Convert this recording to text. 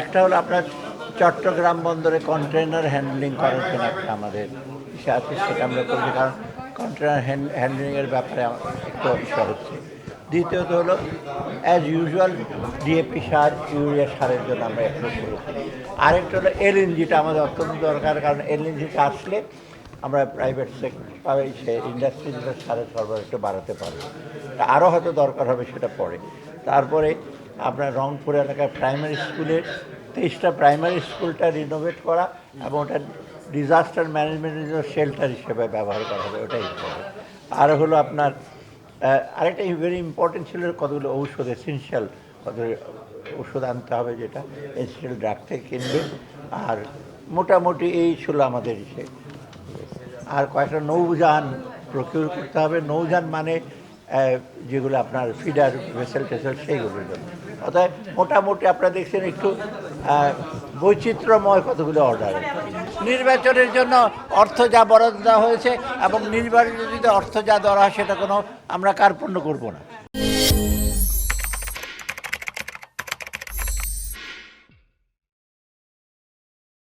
একটা হলো আপনার চট্টগ্রাম বন্দরে কন্টেনার হ্যান্ডলিং করার জন্য একটা আমাদের ইসে আছে, সেটা আমরা করছি, কারণ কন্টেনার হ্যান্ডলিংয়ের ব্যাপারে একটু ইস্যু হচ্ছে। দ্বিতীয়ত হলো as usual D A P sir, urea সারের জন্য আমরা অ্যাপ্রুভ করেছি। আরেকটা হলো এলএনজিটা আমাদের অত্যন্ত দরকার, কারণ এলএনজিটা আসলে আমরা প্রাইভেট সেক্টর সে ইন্ডাস্ট্রিগুলো সারের সরবরাহ একটু বাড়াতে পারব। আরও হয়তো দরকার হবে সেটা পরে। তারপরে আপনার রংপুর এলাকায় প্রাইমারি স্কুলের তেইশটা প্রাইমারি স্কুলটা রিনোভেট করা এবং ওটা ডিজাস্টার ম্যানেজমেন্টের জন্য শেল্টার হিসেবে ব্যবহার করা হবে, ওটাই আর হলো আপনার আরেকটা ভেরি ইম্পর্টেন্ট ছিল কতগুলো ঔষধ এসেন্সিয়াল কতগুলো ওষুধ আনতে হবে যেটা এসেন্সিয়াল ড্রাগ থেকে কিনবে। আর মোটামুটি এই ছিল আমাদের ইসে। আর কয়েকটা নৌযান প্রকিউর করতে হবে। নৌযান মানে যেগুলো আপনার ফিডার ভেসেল টেসেল, সেইগুলোর জন্য। অতএব মোটামুটি আপনারা দেখছেন একটু বৈচিত্র্যময় কতগুলো অর্ডার নির্বাচনের জন্য অর্থ যা বরাদ্দ দেওয়া হয়েছে এবং নির্বাচনে যদি অর্থ যা দেওয়া হয়, সেটা কোনো আমরা কার্পণ্য করব না।